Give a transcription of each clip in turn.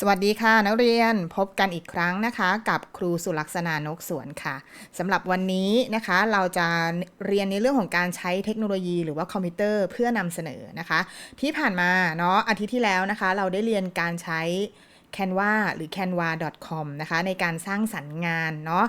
สวัสดีค่ะ นักเรียนพบกันอีกครั้งนะคะ กับครูสุลักษณานกสวนค่ะสำหรับวันนี้นะคะเราจะเรียนในเรื่องของการใช้เทคโนโลยีหรือว่าคอมพิวเตอร์เพื่อนำเสนอนะคะ ที่ผ่านมาเนาะอาทิตย์ที่แล้วนะคะ เราได้เรียนการใช้ Canva หรือ canva.com นะคะในการสร้างสรรค์งานเนาะ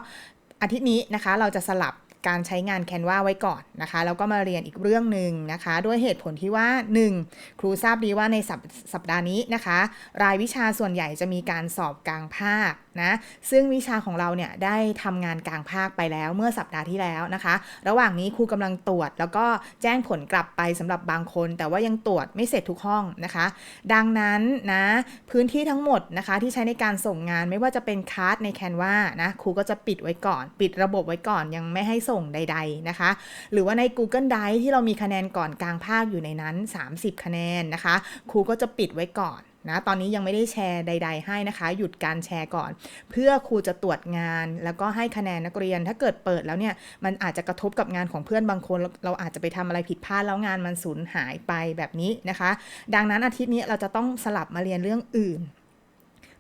อาทิตย์นี้นะคะเราจะสลับ การใช้งานแคนวาไว้ก่อนนะคะแล้วก็มาเรียนอีกเรื่องหนึ่งนะคะ ด้วยเหตุผลที่ว่า 1. ครูทราบดีว่าในสัปสัปดาห์นี้นะคะ รายวิชาส่วนใหญ่จะมีการสอบกลางภาค นะซึ่งวิชาของเราเนี่ยได้ทำงานกลางภาคไปแล้วเมื่อสัปดาห์ที่แล้วนะคะ ระหว่างนี้ครูกำลังตรวจ แล้วก็แจ้งผลกลับไปสำหรับบางคน แต่ว่ายังตรวจไม่เสร็จทุกห้องนะคะ ดังนั้นนะพื้นที่ทั้งหมดนะคะที่ใช้ในการส่งงานไม่ว่าจะเป็นคาร์ดใน Canva นะครูก็จะปิดไว้ก่อน ปิดระบบไว้ก่อนยังไม่ให้ส่งใด ๆนะคะ หรือว่าใน Google Drive ที่เรามีคะแนนก่อนกลางภาคอยู่ในนั้น 30 คะแนนนะคะครูก็จะปิดไว้ก่อน นะตอนนี้ยังไม่ได้แชร์ใด ๆ ให้นะคะ หยุดการแชร์ก่อน เพื่อครูจะตรวจงาน แล้วก็ให้คะแนนนักเรียน ถ้าเกิดเปิดแล้วเนี่ยมันอาจจะกระทบกับงานของเพื่อนบางคน เราอาจจะไปทำอะไรผิดพลาดแล้วงานมันสูญหายไปแบบนี้นะคะ ดังนั้นอาทิตย์นี้เราจะต้องสลับมาเรียนเรื่องอื่น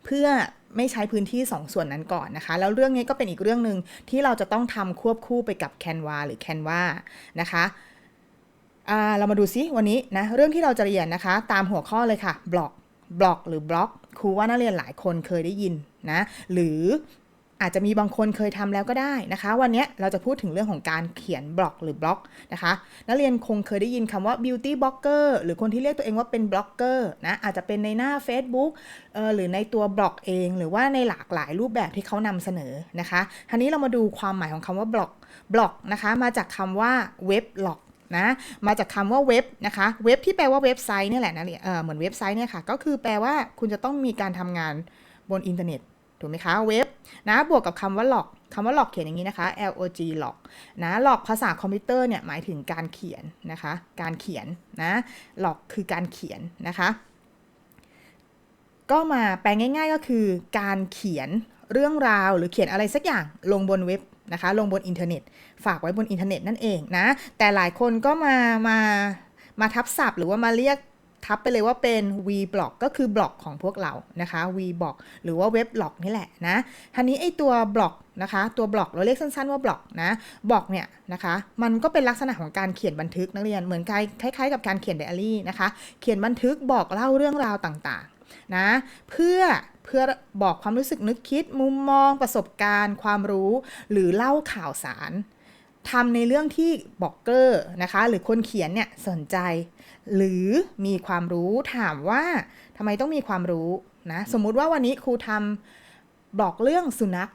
เพื่อไม่ใช้พื้นที่2ส่วนนั้นก่อนนะคะ แล้วเรื่องนี้ก็เป็นอีกเรื่องหนึ่งที่เราจะต้องทำควบคู่ไปกับ Canva หรือ Canva นะคะเรามาดูซิวันนี้นะเรื่องที่เราจะเรียนนะคะ ตามหัวข้อเลยค่ะบล็อก บล็อกหรือบล็อกครูว่านักเรียนหลายคนเคยได้ยินนะหรืออาจจะมีบางคนเคยทำแล้วก็ได้นะคะ วันนี้เราจะพูดถึงเรื่องของการเขียนบล็อกหรือบล็อกนะคะ นักเรียนคงเคยได้ยินคำว่า beauty blogger หรือคนที่เรียกตัวเองว่าเป็นบล็อกเกอร์นะอาจจะเป็นในหน้า Facebook เออหรือในตัวบล็อกเอง หรือว่าในหลากหลายรูปแบบที่เขานำเสนอนะคะทีนี้เรามาดูความหมายของคำว่าบล็อกบล็อกนะคะ มาจากคำว่าเว็บบล็อก นะมาจากคำว่าเว็บนะคะเว็บที่แปลว่าเว็บไซต์นี่แหละนะเออเหมือนเว็บไซต์เนี่ยค่ะก็คือแปลว่าคุณจะต้องมีการทำงานบนอินเทอร์เน็ตถูกไหมคะเว็บนะบวกกับคำว่าหลอกคำว่าหลอกเขียนอย่างนี้นะคะ L O G หลอกนะหลอกภาษาคอมพิวเตอร์เนี่ยหมายถึงการเขียนนะคะการเขียนนะหลอกคือการเขียนนะคะก็มาแปลง่าย ๆ ก็คือการเขียนเรื่องราวหรือเขียนอะไรสักอย่างลงบนเว็บ นะคะ ลงบนอินเทอร์เน็ต ฝากไว้บนอินเทอร์เน็ตนั่นเองนะ แต่หลายคนก็มามามาทับศัพท์หรือว่ามาเรียกทับไปเลยว่าเป็น V block ก็คือบล็อกของพวกเรานะคะ V block หรือว่าเว็บบล็อกนี่แหละนะทีนี้ไอตัวบล็อกนะคะ ตัวบล็อกเราเรียกสั้นๆว่าบล็อกนะบล็อกเนี่ยนะคะ มันก็เป็นลักษณะของการเขียนบันทึกนักเรียนเหมือนคล้ายๆกับการเขียนไดอารี่นะคะ เขียนบันทึกบอกเล่าเรื่องราวต่างๆนะเพื่อ เพื่อบอกความรู้สึกนึกคิด มุมมองประสบการณ์ ความรู้ หรือเล่าข่าวสารทำในเรื่องที่บอกเกอร์นะคะ หรือคนเขียนเนี่ยสนใจ หรือมีความรู้ถามว่าทำไมต้องมีความรู้นะ สมมุติว่าวันนี้ครูทำบอกเรื่องสุนัข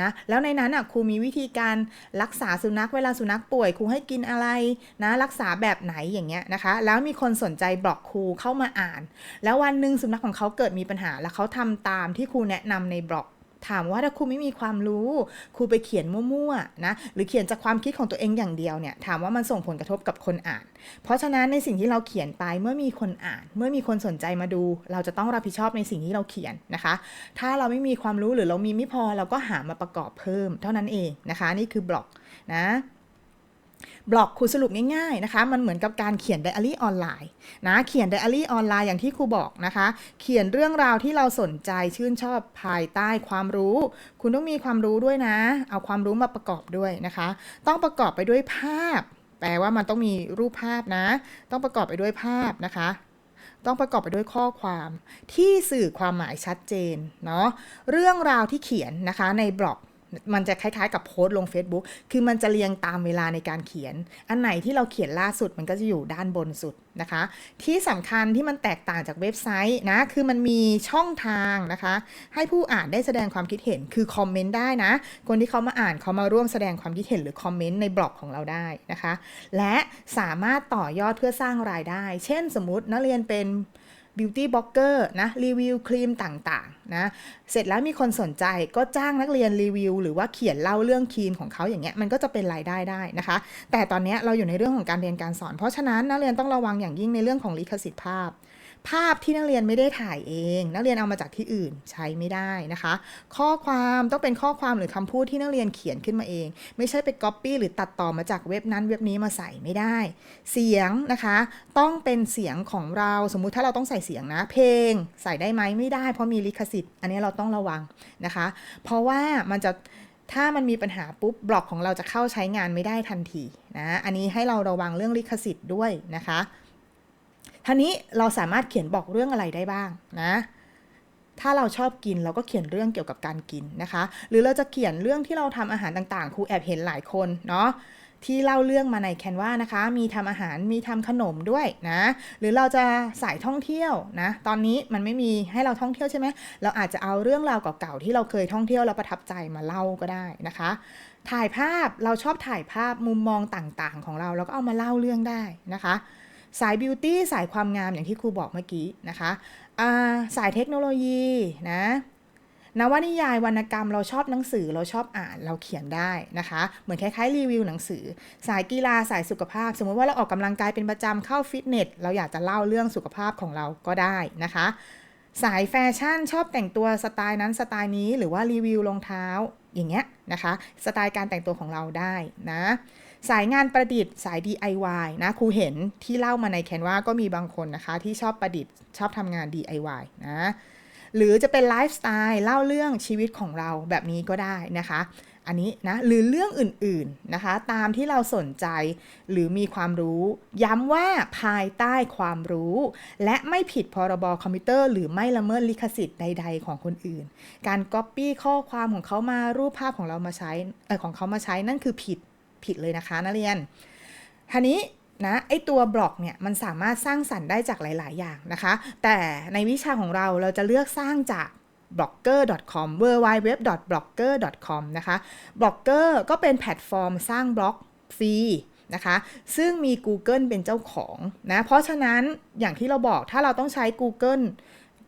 นะแล้วในนั้นอะครูมีวิธีการรักษาสุนัขเวลาสุนัขป่วยครูให้กินอะไรนะรักษาแบบไหนอย่างเงี้ยนะคะ แล้วมีคนสนใจบล็อกครูเข้ามาอ่าน แล้ววันหนึ่งสุนัขของเขาเกิดมีปัญหาแล้วเขาทำตามที่ครูแนะนำในบล็อก ถามว่าถ้าครูไม่มีความรู้ ครูไปเขียนมั่วๆนะหรือเขียนจากความคิดของตัวเองอย่างเดียวเนี่ยถามว่ามันส่งผลกระทบกับคนอ่าน เพราะฉะนั้นในสิ่งที่เราเขียนไปเมื่อมีคนอ่าน เมื่อมีคนสนใจมาดู เราจะต้องรับผิดชอบในสิ่งที่เราเขียนนะคะ ถ้าเราไม่มีความรู้หรือเรามีไม่พอเราก็หามาประกอบเพิ่ม เท่านั้นเองนะคะ นี่คือบล็อกนะ บล็อกครูสรุปง่ายๆนะคะ มันเหมือนกับการเขียนไดอารี่ออนไลน์นะเขียนไดอารี่ออนไลน์อย่างที่ครูบอกนะคะ เขียนเรื่องราวที่เราสนใจชื่นชอบภายใต้ความรู้ คุณต้องมีความรู้ด้วยนะ เอาความรู้มาประกอบด้วยนะคะ ต้องประกอบไปด้วยภาพ แปลว่ามันต้องมีรูปภาพนะ ต้องประกอบไปด้วยภาพนะคะต้องประกอบไปด้วยข้อความที่สื่อความหมายชัดเจนเนาะเรื่องราวที่เขียนนะคะในบล็อก มันจะคล้ายๆ กับโพสต์ลง Facebook คือมันจะเรียงตามเวลาในการเขียน อันไหนที่เราเขียนล่าสุดมันก็จะอยู่ด้านบนสุดนะคะ ที่สำคัญที่มันแตกต่างจากเว็บไซต์นะ คือมันมีช่องทางนะคะ ให้ผู้อ่านได้แสดงความคิดเห็น คือคอมเมนต์ได้นะ คนที่เขามาอ่านเขามาร่วมแสดงความคิดเห็นหรือคอมเมนต์ในบล็อกของเราได้นะคะ และสามารถต่อยอดเพื่อสร้างรายได้ เช่นสมมตินักเรียนเป็น บิวตี้บล็อกเกอร์นะรีวิวครีมต่างๆนะเสร็จแล้วมีคนสนใจก็จ้างนักเรียนรีวิว หรือว่าเขียนเล่าเรื่องครีมของเขาอย่างเงี้ยมันก็จะเป็นรายได้ได้นะคะ แต่ตอนนี้เราอยู่ในเรื่องของการเรียนการสอน เพราะฉะนั้นนักเรียนต้องระวังอย่างยิ่งในเรื่องของลิขสิทธิ์ภาพ ภาพที่นักเรียนไม่ได้ถ่ายเอง นักเรียนเอามาจากที่อื่นใช้ไม่ได้นะคะ ข้อความต้องเป็นข้อความหรือคำพูดที่นักเรียนเขียนขึ้นมาเอง ไม่ใช่ไปก๊อปปี้หรือตัดต่อมาจากเว็บนั้นเว็บนี้มาใส่ไม่ได้ เสียงนะคะ ต้องเป็นเสียงของเราสมมุติถ้าเราต้องใส่เสียงนะ เพลงใส่ได้ไหมไม่ได้ เพราะมีลิขสิทธิ์ อันนี้เราต้องระวังนะคะ เพราะว่ามันจะถ้ามันมีปัญหาปุ๊บบล็อกของเราจะเข้าใช้งานไม่ได้ทันทีนะ อันนี้ให้เราระวังเรื่องลิขสิทธิ์ด้วยนะคะ ท่านี้เราสามารถเขียนบอกเรื่องอะไรได้บ้างนะ ถ้าเราชอบกินเราก็เขียนเรื่องเกี่ยวกับการกินนะคะ หรือเราจะเขียนเรื่องที่เราทำอาหารต่างๆ ครูแอบเห็นหลายคนเนาะที่เล่าเรื่องมาในแคนวานะคะ มีทำอาหาร มีทำขนมด้วยนะ หรือเราจะสายท่องเที่ยวนะ ตอนนี้มันไม่มีให้เราท่องเที่ยวใช่ไหม เราอาจจะเอาเรื่องราวเก่าๆที่เราเคยท่องเที่ยวแล้วประทับใจมาเล่าก็ได้นะคะ ถ่ายภาพ เราชอบถ่ายภาพมุมมองต่างๆ ของเราเราก็เอามาเล่าเรื่องได้นะคะ สายบิวตี้สายความงามอย่างที่ครูบอกเมื่อกี้นะคะสายเทคโนโลยีนะนวนิยายวรรณกรรมเราชอบหนังสือเราชอบอ่านเราเขียนได้นะคะ เหมือนคล้ายๆรีวิวหนังสือ สายกีฬาสายสุขภาพ สมมติว่าเราออกกำลังกายเป็นประจำเข้าฟิตเนสเราอยากจะเล่าเรื่องสุขภาพของเราก็ได้นะคะ สายแฟชั่นชอบแต่งตัวสไตล์นั้นสไตล์นี้หรือว่ารีวิวรองเท้าอย่างเงี้ยนะคะ สไตล์การแต่งตัวของเราได้นะ สายงานประดิษฐ์สาย DIY นะครูเห็นที่เล่ามาในแคนวาก็มีบางคนนะคะ ที่ชอบประดิษฐ์ชอบทำงาน DIY นะหรือจะเป็นไลฟ์สไตล์เล่าเรื่องชีวิตของเราแบบนี้ก็ได้นะคะ อันนี้นะหรือเรื่องอื่นๆนะคะ ตามที่เราสนใจหรือมีความรู้ ย้ำว่าภายใต้ความรู้ และไม่ผิดพรบคอมพิวเตอร์ หรือไม่ละเมิดลิขสิทธิ์ใด ๆ ของคนอื่น การก๊อปปี้ข้อความของเขามารูปภาพของเรามาใช้เออของเขามาใช้นั่นคือผิด ผิดเลยนะคะนักเรียนทีนี้นะไอตัวบล็อกเนี่ยมันสามารถสร้างสรรค์ได้จากหลาย ๆ อย่างนะคะ แต่ในวิชาของเราเราจะเลือกสร้างจาก blogger.com w w w b l o g g e r c o m นะคะ blogger ก็เป็นแพลตฟอร์มสร้างบล็อกฟรีนะคะ ซึ่งมี Google เป็นเจ้าของนะ เพราะฉะนั้นอย่างที่เราบอกถ้าเราต้องใช้ Google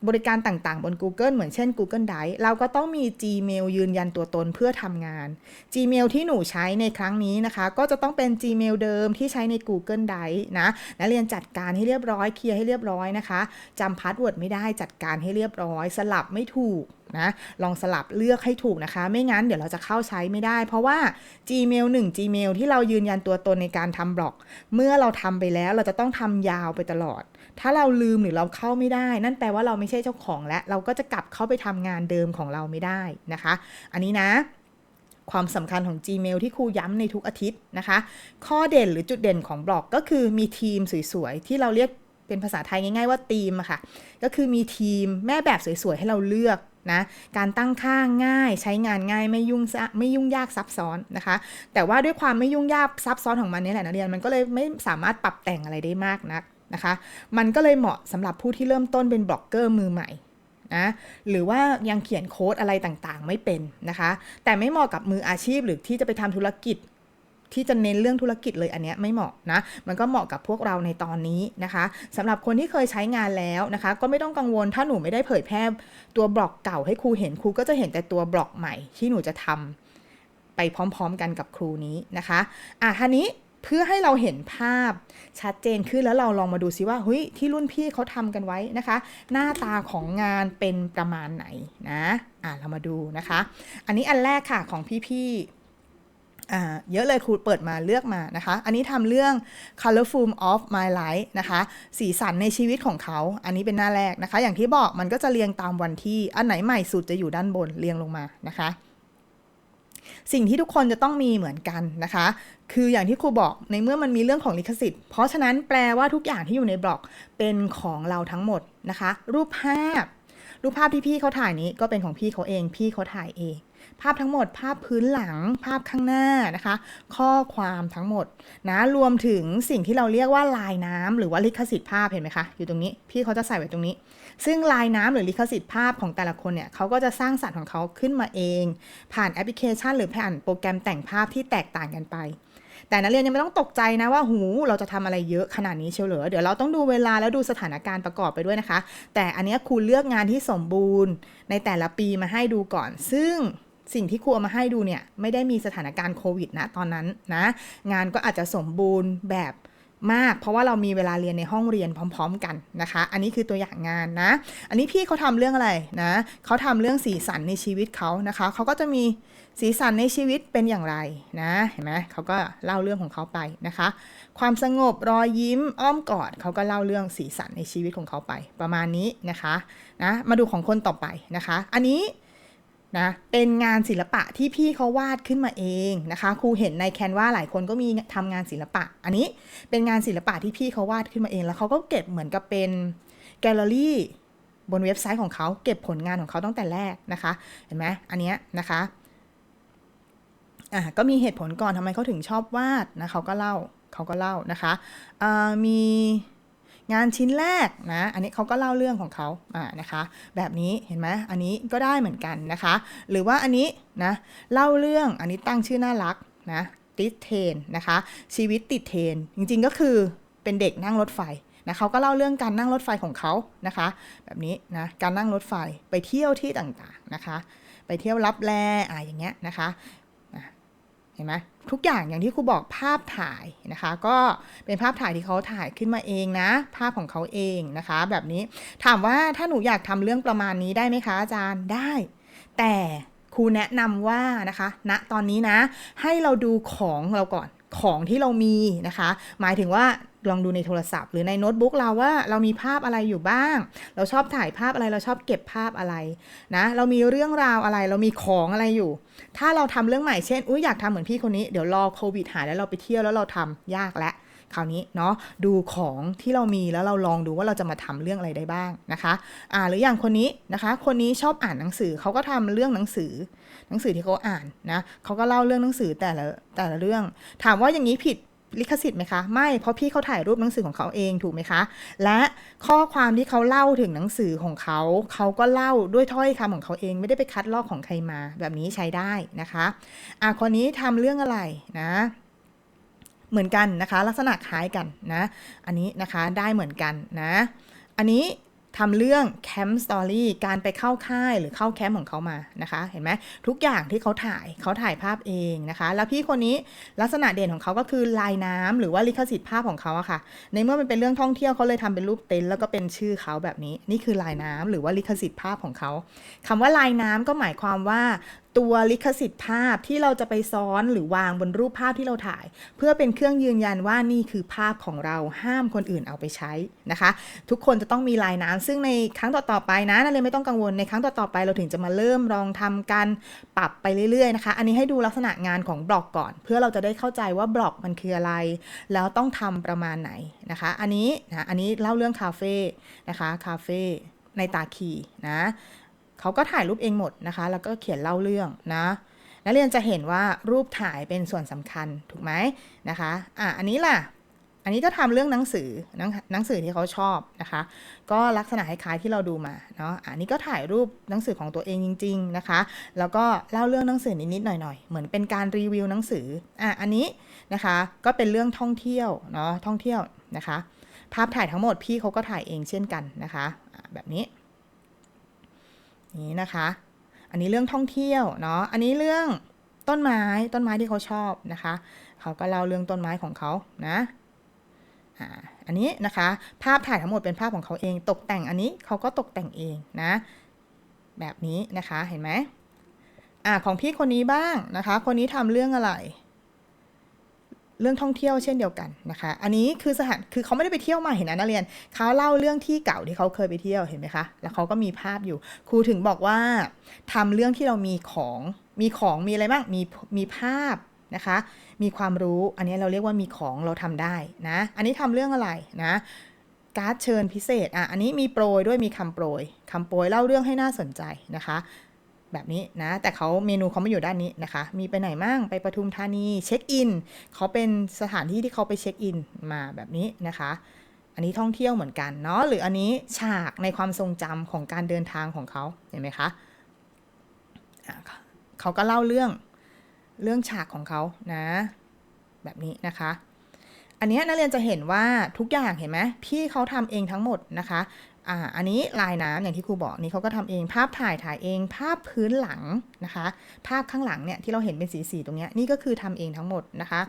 บริการต่างๆ บน Google เหมือนเช่น Google Drive เราก็ต้องมี Gmail ยืนยันตัวตนเพื่อทำงาน Gmail ที่หนูใช้ในครั้งนี้นะคะ ก็จะต้องเป็น Gmail เดิมที่ใช้ใน Google Drive นะนักเรียนจัดการให้เรียบร้อยเคลียร์ให้เรียบร้อยนะคะจำพาสเวิร์ดไม่ได้จัดการให้เรียบร้อย สลับไม่ถูกนะลองสลับเลือกให้ถูกนะคะ ไม่งั้นเดี๋ยวเราจะเข้าใช้ไม่ได้ เพราะว่า Gmail 1 Gmail ที่เรายืนยันตัวตนในการทำบล็อก เมื่อเราทำไปแล้วเราจะต้องทำยาวไปตลอด ถ้าเราลืมหรือเราเข้าไม่ได้ นั่นแปลว่าเราไม่ใช่เจ้าของและเราก็จะกลับเข้าไปทำงานเดิมของเราไม่ได้นะคะ อันนี้นะความสำคัญของ Gmail ที่ครูย้ำในทุกอาทิตย์นะคะ ข้อเด่นหรือจุดเด่นของบล็อกก็คือมีทีมสวยๆ ที่เราเรียกเป็นภาษาไทยง่ายๆว่าทีมอะค่ะ ก็คือมีทีมแม่แบบสวยๆ ให้เราเลือกนะ การตั้งค่าง่ายใช้งานง่ายไม่ยุ่งไม่ยุ่งยากซับซ้อนนะคะ แต่ว่าด้วยความไม่ยุ่งยากซับซ้อนของมันนี่แหละนักเรียนมันก็เลยไม่สามารถปรับแต่งอะไรได้มากนัก นะคะ มันก็เลยเหมาะสำหรับผู้ที่เริ่มต้นเป็นบล็อกเกอร์มือใหม่นะหรือว่ายังเขียนโค้ดอะไรต่างๆ ไม่เป็นนะคะ แต่ไม่เหมาะกับมืออาชีพหรือที่จะไปทำธุรกิจ ที่จะเน้นเรื่องธุรกิจเลยอันเนี้ยไม่เหมาะนะ มันก็เหมาะกับพวกเราในตอนนี้นะคะสำหรับคนที่เคยใช้งานแล้วนะคะ ก็ไม่ต้องกังวลถ้าหนูไม่ได้เผยแพร่ตัวบล็อกเก่าให้ครูเห็นครูก็จะเห็นแต่ตัวบล็อกใหม่ที่หนูจะทำไปพร้อม ๆ กันกับครูนี้นะคะอะท่านี้ เพื่อให้เราเห็นภาพชัดเจนขึ้นแล้วเราลองมาดูซิว่าเฮ้ยที่รุ่นพี่เขาทำกันไว้นะคะ หน้าตาของงานเป็นประมาณไหนนะอ่าเรามาดูนะคะ อันนี้อันแรกค่ะของพี่ๆอ่าเยอะเลยครูเปิดมาเลือกมานะคะ อันนี้ทำเรื่อง colorful of my life นะคะ สีสันในชีวิตของเขา อันนี้เป็นหน้าแรกนะคะ อย่างที่บอกมันก็จะเรียงตามวันที่อันไหนใหม่สุดจะอยู่ด้านบนเรียงลงมานะคะ สิ่งที่ทุกคนจะต้องมีเหมือนกันนะคะ คืออย่างที่ครูบอกในเมื่อมันมีเรื่องของลิขสิทธิ์ เพราะฉะนั้นแปลว่าทุกอย่างที่อยู่ในบล็อกเป็นของเราทั้งหมดนะคะ รูปภาพ รูปภาพที่พี่เขาถ่ายนี้ก็เป็นของพี่เขาเอง พี่เขาถ่ายเอง ภาพทั้งหมด ภาพพื้นหลัง ภาพข้างหน้านะคะ ข้อความทั้งหมดนะรวมถึงสิ่งที่เราเรียกว่าลายน้ำหรือว่าลิขสิทธิ์ภาพเห็นไหมคะอยู่ตรงนี้ พี่เขาจะใส่ไว้ตรงนี้ ซึ่งลายน้ำหรือลิขสิทธิ์ภาพของแต่ละคนเนี่ยเขาก็จะสร้างสรรค์ของเขาขึ้นมาเอง ผ่านแอปพลิเคชัน หรือผ่านโปรแกรมแต่งภาพที่แตกต่างกันไป แต่นักเรียนยังไม่ต้องตกใจนะว่าหูเราจะทำอะไรเยอะขนาดนี้เชียวเหรอเดี๋ยวเราต้องดูเวลาแล้วดูสถานการณ์ประกอบไปด้วยนะคะ แต่อันนี้ครูเลือกงานที่สมบูรณ์ ในแต่ละปีมาให้ดูก่อน ซึ่งสิ่งที่ครูเอามาให้ดูเนี่ยไม่ได้มีสถานการณ์โควิดนะตอนนั้นนะ งานก็อาจจะสมบูรณ์แบบ มาก เพราะว่าเรามีเวลาเรียนในห้องเรียนพร้อม ๆ กันนะคะ อันนี้คือตัวอย่างงานนะ อันนี้พี่เขาทำเรื่องอะไรนะเขาทำเรื่องสีสันในชีวิตเขานะคะเขาก็จะมีสีสันในชีวิตเป็นอย่างไรนะเห็นไหมเขาก็เล่าเรื่องของเขาไปนะคะ ความสงบรอยยิ้มอ้อมกอดเขาก็เล่าเรื่องสีสันในชีวิตของเขาไป ประมาณนี้นะคะนะมาดูของคนต่อไปนะคะ อันนี้ นะเป็นงานศิลปะที่พี่เขาวาดขึ้นมาเองนะคะครูเห็นในแคนวาหลายคนก็มีทำงานศิลปะ อันนี้เป็นงานศิลปะที่พี่เขาวาดขึ้นมาเอง แล้วเขาก็เก็บเหมือนกับเป็นแกลเลอรี่บนเว็บไซต์ของเขาเก็บผลงานของเขาตั้งแต่แรกนะคะ เห็นไหมอันเนี้ยนะคะอะก็มีเหตุผลก่อนทำไมเขาถึงชอบวาดนะเขาก็เล่าเขาก็เล่านะคะมี งานชิ้นแรกนะ อันนี้เขาก็เล่าเรื่องของเขาอ่านะคะ แบบนี้เห็นไหมอันนี้ก็ได้เหมือนกันนะคะ หรือว่าอันนี้นะเล่าเรื่องอันนี้ตั้งชื่อน่ารักนะติดเทนนะคะ ชีวิตติดเทน จริงๆก็คือเป็นเด็กนั่งรถไฟนะเขาก็เล่าเรื่องการนั่งรถไฟของเขานะคะ แบบนี้นะการนั่งรถไฟไปเที่ยวที่ต่างๆนะคะ ไปเที่ยวรับแลอ่าอย่างเงี้ยนะคะเห็นไหม ทุกอย่างอย่างที่ครูบอกภาพถ่ายนะคะ ก็เป็นภาพถ่ายที่เขาถ่ายขึ้นมาเองนะ ภาพของเขาเองนะคะ แบบนี้ถามว่าถ้าหนูอยากทำเรื่องประมาณนี้ได้ไหมคะอาจารย์ได้ แต่ครูแนะนำว่านะคะณนะตอนนี้นะ ให้เราดูของเราก่อน ของที่เรามีนะคะ หมายถึงว่าลองดูในโทรศัพท์ หรือในโน้ตบุ๊กเราว่าเรามีภาพอะไรอยู่บ้าง เราชอบถ่ายภาพอะไรเราชอบเก็บภาพอะไรนะเรามีเรื่องราวอะไรเรามีของอะไรอยู่ ถ้าเราทำเรื่องใหม่เช่นอุ้ยอยากทำเหมือนพี่คนนี้เดี๋ยวรอโควิดหายแล้วเราไปเที่ยวแล้วเราทำยากแล้ว คราวนี้เนาะดูของที่เรามีแล้วเราลองดูว่าเราจะมาทำเรื่องอะไรได้บ้างนะคะอ่าหรืออย่างคนนี้นะคะ คนนี้ชอบอ่านหนังสือเขาก็ทำเรื่องหนังสือ หนังสือที่เขาอ่านนะเขาก็เล่าเรื่องหนังสือแต่ละแต่ละเรื่อง ถามว่าอย่างนี้ผิดลิขสิทธิ์ไหมคะ ไม่เพราะพี่เขาถ่ายรูปหนังสือของเขาเองถูกไหมคะ และข้อความที่เขาเล่าถึงหนังสือของเขา เขาก็เล่าด้วยถ้อยคำของเขาเองไม่ได้ไปคัดลอกของใครมา แบบนี้ใช้ได้นะคะอะคนนี้ทำเรื่องอะไรนะ เหมือนกันนะคะ ลักษณะคล้ายกันนะ อันนี้นะคะได้เหมือนกันนะ อันนี้ทำเรื่องแคมป์สตอรี่การไปเข้าค่ายหรือเข้าแคมป์ของเขามานะคะ เห็นไหมทุกอย่างที่เขาถ่ายเขาถ่ายภาพเองนะคะ แล้วพี่คนนี้ลักษณะเด่นของเขาก็คือลายน้ำหรือว่าลิขสิทธิ์ภาพของเขาอะค่ะ ในเมื่อมันเป็นเรื่องท่องเที่ยวเขาเลยทำเป็นรูปเต็นท์แล้วก็เป็นชื่อเขาแบบนี้ นี่คือลายน้ำหรือว่าลิขสิทธิ์ภาพของเขาคำว่าลายน้ำก็หมายความว่า ตัวลิขสิทธิ์ภาพที่เราจะไปซ้อนหรือวางบนรูปภาพที่เราถ่าย เพื่อเป็นเครื่องยืนยันว่านี่คือภาพของเราห้ามคนอื่นเอาไปใช้นะคะ ทุกคนจะต้องมีลายน้ำซึ่งในครั้งต่อๆไปนะนักเรียนไม่ต้องกังวลในครั้งต่อๆไปเราถึงจะมาเริ่มลองทำกันปรับไปเรื่อยๆนะคะ อันนี้ให้ดูลักษณะงานของบล็อกก่อน เพื่อเราจะได้เข้าใจว่าบล็อกมันคืออะไร แล้วต้องทำประมาณไหนนะคะ อันนี้นะอันนี้เล่าเรื่องคาเฟ่นะคะคาเฟ่ในตาคีนะ เขาก็ถ่ายรูปเองหมดนะคะ แล้วก็เขียนเล่าเรื่องนะนักเรียนจะเห็นว่ารูปถ่ายเป็นส่วนสำคัญถูกไหมนะคะอะอันนี้ล่ะ อันนี้ก็ทำเรื่องหนังสือหนังหนังสือที่เขาชอบนะคะ ก็ลักษณะคล้ายๆที่เราดูมาเนาะอันนี้ก็ถ่ายรูปหนังสือของตัวเองจริง ๆนะคะ แล้วก็เล่าเรื่องหนังสือนิดๆหน่อยๆ เหมือนเป็นการรีวิวหนังสืออะอันนี้นะคะก็เป็นเรื่องท่องเที่ยวเนาะท่องเที่ยวนะคะ ภาพถ่ายทั้งหมดพี่เขาก็ถ่ายเองเช่นกันนะคะะแบบนี้ นี่นะคะ อันนี้เรื่องท่องเที่ยวเนาะ อันนี้เรื่องต้นไม้ต้นไม้ที่เขาชอบนะคะ เขาก็เล่าเรื่องต้นไม้ของเขานะอันนี้นะคะ ภาพถ่ายทั้งหมดเป็นภาพของเขาเอง ตกแต่งอันนี้เขาก็ตกแต่งเองนะ แบบนี้นะคะเห็นไหมอ่าของพี่คนนี้บ้างนะคะ คนนี้ทำเรื่องอะไร เรื่องท่องเที่ยวเช่นเดียวกันนะคะ อันนี้คือสถาน คือเขาไม่ได้ไปเที่ยวมาเห็นนะนักเรียน เขาเล่าเรื่องที่เก่าที่เขาเคยไปเที่ยวเห็นไหมคะ แล้วเขาก็มีภาพอยู่ ครูถึงบอกว่าทำเรื่องที่เรามีของ มีของ มีอะไรบ้าง มี มีภาพนะคะ มีความรู้ อันนี้เราเรียกว่ามีของเราทำได้นะ อันนี้ทำเรื่องอะไรนะ การ์ดเชิญพิเศษ อะ อันนี้มีโปรยด้วย มีคำโปรยคำโปรยเล่าเรื่องให้น่าสนใจนะคะ แบบนี้นะ แต่เขาเมนูเขาไม่อยู่ด้านนี้นะคะ มีไปไหนมั่งไปปทุมธานีเช็คอินเขาเป็นสถานที่ที่เขาไปเช็คอินมาแบบนี้นะคะอันนี้ท่องเที่ยวเหมือนกันเนาะหรืออันนี้ฉากในความทรงจำของการเดินทางของเขาเห็นไหมคะเขาก็เล่าเรื่องเรื่องฉากของเขานะ แบบนี้นะคะ อันนี้นักเรียนจะเห็นว่าทุกอย่างเห็นไหมพี่เขาทำเองทั้งหมดนะคะ อ่าอันนี้ลายน้ำอย่างที่ครูบอกนี่เขาก็ทำเองภาพถ่ายถ่ายเอง ภาพพื้นหลังนะคะ ภาพข้างหลังเนี่ยที่เราเห็นเป็นสีสีตรงเนี้ยนี่ก็คือทำเองทั้งหมดนะคะ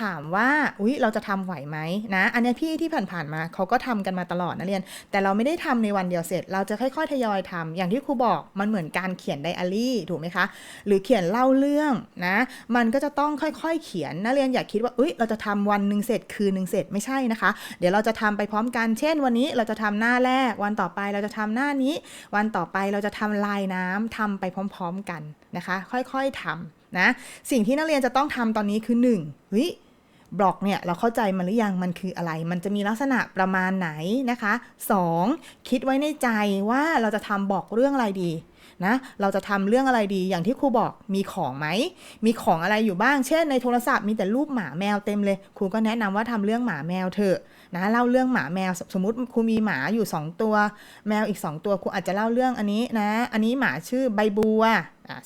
ถามว่าอุ๊ยเราจะทำไหวไหมนะอันนี้พี่ที่ผ่านๆมาเขาก็ทำกันมาตลอดนะเรียน แต่เราไม่ได้ทำในวันเดียวเสร็จ เราจะค่อยๆทยอยทำอย่างที่ครูบอกมันเหมือนการเขียนไดอารี่ถูกไหมคะหรือเขียนเล่าเรื่องนะมันก็จะต้องค่อยๆเขียนนักเรียนอย่าคิดว่าเอ้ยเราจะทำวันหนึ่งเสร็จคืนหนึ่งเสร็จไม่ใช่นะคะ เดี๋ยวเราจะทำไปพร้อมกันเช่น วันนี้เราจะทำหน้าแรกวันต่อไปเราจะทำหน้านี้ วันต่อไปเราจะทำลายน้ำทำไปพร้อม ๆกันนะคะ ค่อยๆทำนะสิ่งที่นักเรียนจะต้องทำตอนนี้คือ1เฮ้ยบล็อกเนี่ยเราเข้าใจมันหรือยังมันคืออะไร มันจะมีลักษณะประมาณไหนนะคะ 2. คิดไว้ในใจว่าเราจะทำบอกเรื่องอะไรดี นะ เราจะทำเรื่องอะไรดี อย่างที่ครูบอกมีของไหม มีของอะไรอยู่บ้าง เช่นในโทรศัพท์มีแต่รูปหมาแมวเต็มเลย ครูก็แนะนำว่าทำเรื่องหมาแมวเถอะนะเล่าเรื่องหมาแมวสมมติครูมีหมาอยู่ 2 ตัว แมวอีก 2 ตัวครูอาจจะเล่าเรื่องอันนี้นะ อันนี้หมาชื่อใบบัว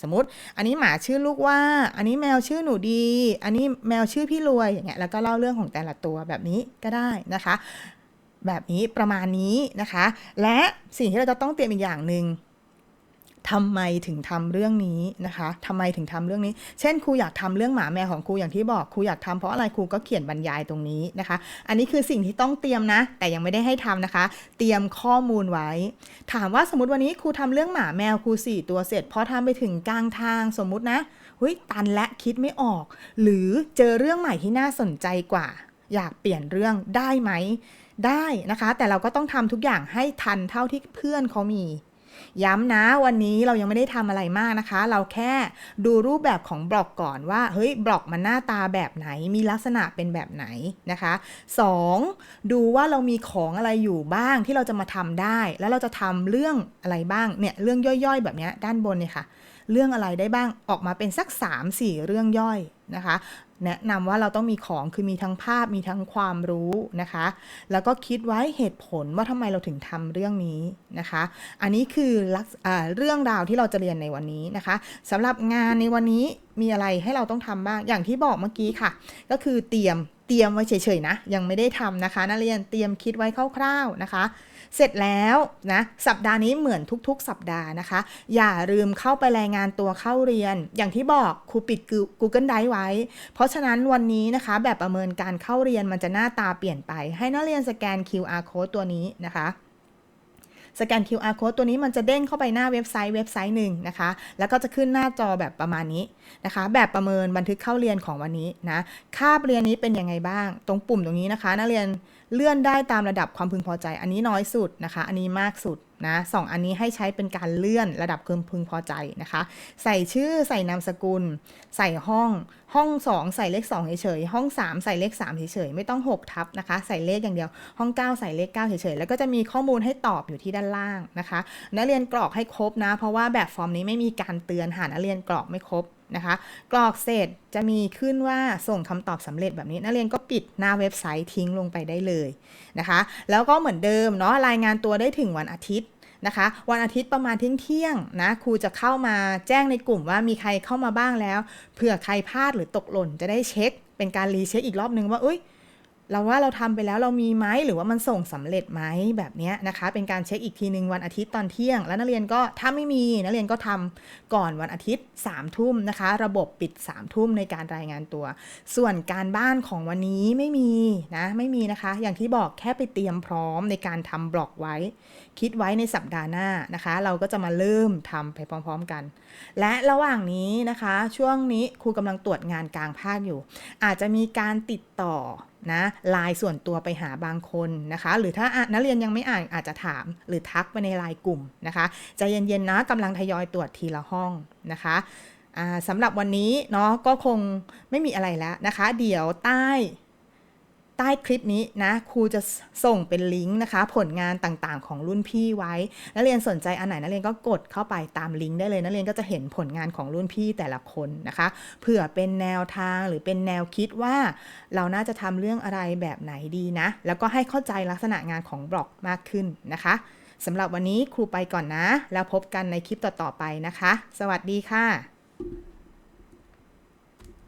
สมมติ อันนี้หมาชื่อลูกว่า อันนี้แมวชื่อหนูดี อันนี้แมวชื่อพี่รวยอย่างเงี้ยแล้วก็เล่าเรื่องของแต่ละตัวแบบนี้ก็ได้นะคะ แบบนี้ประมาณนี้นะคะ และสิ่งที่เราจะต้องเตรียมอีกอย่างหนึ่ง ทำไมถึงทำเรื่องนี้นะคะทำไมถึงทำเรื่องนี้ เช่นครูอยากทำเรื่องหมาแมวของครูอย่างที่บอกครูอยากทำเพราะอะไรครูก็เขียนบรรยายตรงนี้นะคะ อันนี้คือสิ่งที่ต้องเตรียมนะ แต่ยังไม่ได้ให้ทำนะคะ เตรียมข้อมูลไว้ ถามว่าสมมติวันนี้ครูทำเรื่องหมาแมวครูสี่ตัวเสร็จพอทำไปถึงกลางทางสมมุตินะเฮ้ยตันและคิดไม่ออก หรือเจอเรื่องใหม่ที่น่าสนใจกว่า อยากเปลี่ยนเรื่องได้ไหมได้นะคะ แต่เราก็ต้องทำทุกอย่างให้ทันเท่าที่เพื่อนเขามี ย้ำนะวันนี้เรายังไม่ได้ทำอะไรมากนะคะ เราแค่ดูรูปแบบของบล็อกก่อนว่าเฮ้ยบล็อกมันหน้าตาแบบไหนมีลักษณะเป็นแบบไหนนะคะ 2. ดูว่าเรามีของอะไรอยู่บ้างที่เราจะมาทำได้ แล้วเราจะทำเรื่องอะไรบ้างเนี่ยเรื่องย่อยๆ แบบนี้ด้านบนเนี่ยค่ะ เรื่องอะไรได้บ้างออกมาเป็นสัก 3-4 เรื่องย่อยนะคะ แนะนำว่าเราต้องมีของคือมีทั้งภาพมีทั้งความรู้นะคะ แล้วก็คิดไว้เหตุผลว่าทำไมเราถึงทำเรื่องนี้นะคะ อันนี้คือเรื่องราวที่เราจะเรียนในวันนี้นะคะสำหรับงานในวันนี้มีอะไรให้เราต้องทำบ้างอย่างที่บอกเมื่อกี้ค่ะ ก็คือเตรียม เตรียมไว้เฉยๆนะ ยังไม่ได้ทำนะคะ นักเรียนเตรียมคิดไว้คร่าวๆนะคะ เสร็จแล้วนะสัปดาห์นี้เหมือนทุกๆ สัปดาห์นะคะ อย่าลืมเข้าไปรายงานตัวเข้าเรียน อย่างที่บอกครูปิด Google Drive ไว้ เพราะฉะนั้นวันนี้นะคะ แบบประเมินการเข้าเรียนมันจะหน้าตาเปลี่ยนไป ให้นักเรียนสแกน QR code ตัวนี้นะคะ สแกน QR code ตัวนี้มันจะเด้งเข้าไปหน้าเว็บไซต์เว็บไซต์หนึ่งนะคะ แล้วก็จะขึ้นหน้าจอแบบประมาณนี้นะคะ แบบประเมินบันทึกเข้าเรียนของวันนี้นะคาบเรียนนี้เป็นยังไงบ้าง ตรงปุ่มตรงนี้นะคะ นักเรียนเลื่อนได้ตามระดับความพึงพอใจ อันนี้น้อยสุดนะคะ อันนี้มากสุด นะสองอันนี้ให้ใช้เป็นการเลื่อนระดับความพึงพอใจนะคะ ใส่ชื่อใส่นามสกุล ใส่ห้องห้อง 2 ใส่เลข2เฉยๆห้อง 3 ใส่เลข3เฉยๆไม่ต้อง 6 ทับนะคะ ใส่เลขอย่างเดียว ห้อง 9 ใส่เลข9เฉยๆแล้วก็จะมีข้อมูลให้ตอบอยู่ที่ด้านล่างนะคะ นักเรียนกรอกให้ครบนะ เพราะว่าแบบฟอร์มนี้ไม่มีการเตือนหานักเรียนกรอกไม่ครบ นะคะ กรอกเสร็จจะมีขึ้นว่าส่งคำตอบสำเร็จแบบนี้ นักเรียนก็ปิดหน้าเว็บไซต์ทิ้งลงไปได้เลยนะคะ แล้วก็เหมือนเดิมเนาะรายงานตัวได้ถึงวันอาทิตย์นะคะวันอาทิตย์ประมาณเที่ยงนะครูจะเข้ามาแจ้งในกลุ่มว่ามีใครเข้ามาบ้างแล้วเผื่อใครพลาดหรือตกหล่นจะได้เช็ค เป็นการรีเช็คอีกรอบนึงว่าเอ้ย เราว่าเราทำไปแล้วเรามีไหมหรือว่ามันส่งสำเร็จไหมแบบนี้นะคะ เป็นการเช็คอีกทีหนึ่งวันอาทิตย์ตอนเที่ยง แล้วนักเรียนก็ถ้าไม่มีนักเรียนก็ทำก่อนวันอาทิตย์3ามทุ่มนะคะ ระบบปิด3ามทุ่มในการรายงานตัว ส่วนการบ้านของวันนี้ไม่มีนะไม่มีนะคะ อย่างที่บอกแค่ไปเตรียมพร้อมในการทำบล็อกไว้ คิดไว้ในสัปดาห์หน้านะคะ เราก็จะมาเริ่มทำไปพร้อม ๆกัน และระหว่างนี้นะคะ ช่วงนี้ครูกำลังตรวจงานกลางภาคอยู่ อาจจะมีการติดต่อนะลน์ส่วนตัวไปหาบางคนนะคะ หรือถ้านักเรียนยังไม่อ่านอาจจะถาม หรือทักไปในไลน์กลุ่มนะคะใจเย็นๆนะกำลังทยอยตรวจทีละห้องนะคะสำหรับวันนี้เนาะก็คงไม่มีอะไรแล้วนะคะ เดี๋ยวใต้ ใต้คลิปนี้นะครูจะส่งเป็นลิงก์นะคะ ผลงานต่างๆ ของรุ่นพี่ไว้ นักเรียนสนใจอันไหนนักเรียนก็กดเข้าไปตามลิงก์ได้เลย นักเรียนก็จะเห็นผลงานของรุ่นพี่แต่ละคนนะคะเผื่อเป็นแนวทางหรือเป็นแนวคิดว่า เราน่าจะทำเรื่องอะไรแบบไหนดีนะ แล้วก็ให้เข้าใจลักษณะงานของบล็อกมากขึ้นนะคะสำหรับวันนี้ครูไปก่อนนะ แล้วพบกันในคลิปต่อๆไปนะคะ สวัสดีค่ะ